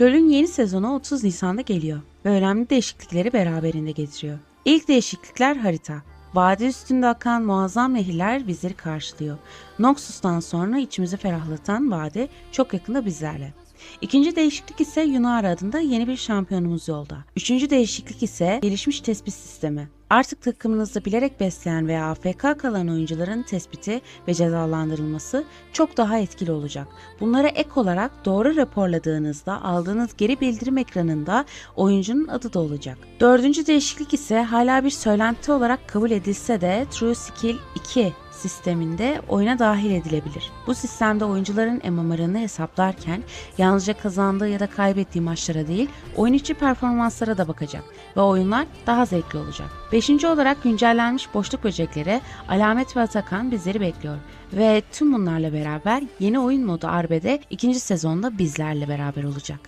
LoL'ün yeni sezonu 30 Nisan'da geliyor ve önemli değişiklikleri beraberinde getiriyor. İlk değişiklikler harita. Vadi üstünde akan muazzam nehirler bizleri karşılıyor. Noxus'tan sonra içimizi ferahlatan vadi çok yakında bizlerle. İkinci değişiklik ise Yunara adında yeni bir şampiyonumuz yolda. Üçüncü değişiklik ise gelişmiş tespit sistemi. Artık takımınızda bilerek besleyen veya AFK kalan oyuncuların tespiti ve cezalandırılması çok daha etkili olacak. Bunlara ek olarak doğru raporladığınızda aldığınız geri bildirim ekranında oyuncunun adı da olacak. Dördüncü değişiklik ise hala bir söylenti olarak kabul edilse de True Skill 2 sisteminde oyuna dahil edilebilir. Bu sistemde oyuncuların MMR'ını hesaplarken yalnızca kazandığı ya da kaybettiği maçlara değil, oyun içi performanslara da bakacak ve oyunlar daha zevkli olacak. Beşinci olarak güncellenmiş boşluk böcekleri, alamet ve atakan bizleri bekliyor. Ve tüm bunlarla beraber yeni oyun modu Arbe'de ikinci sezonda bizlerle beraber olacak.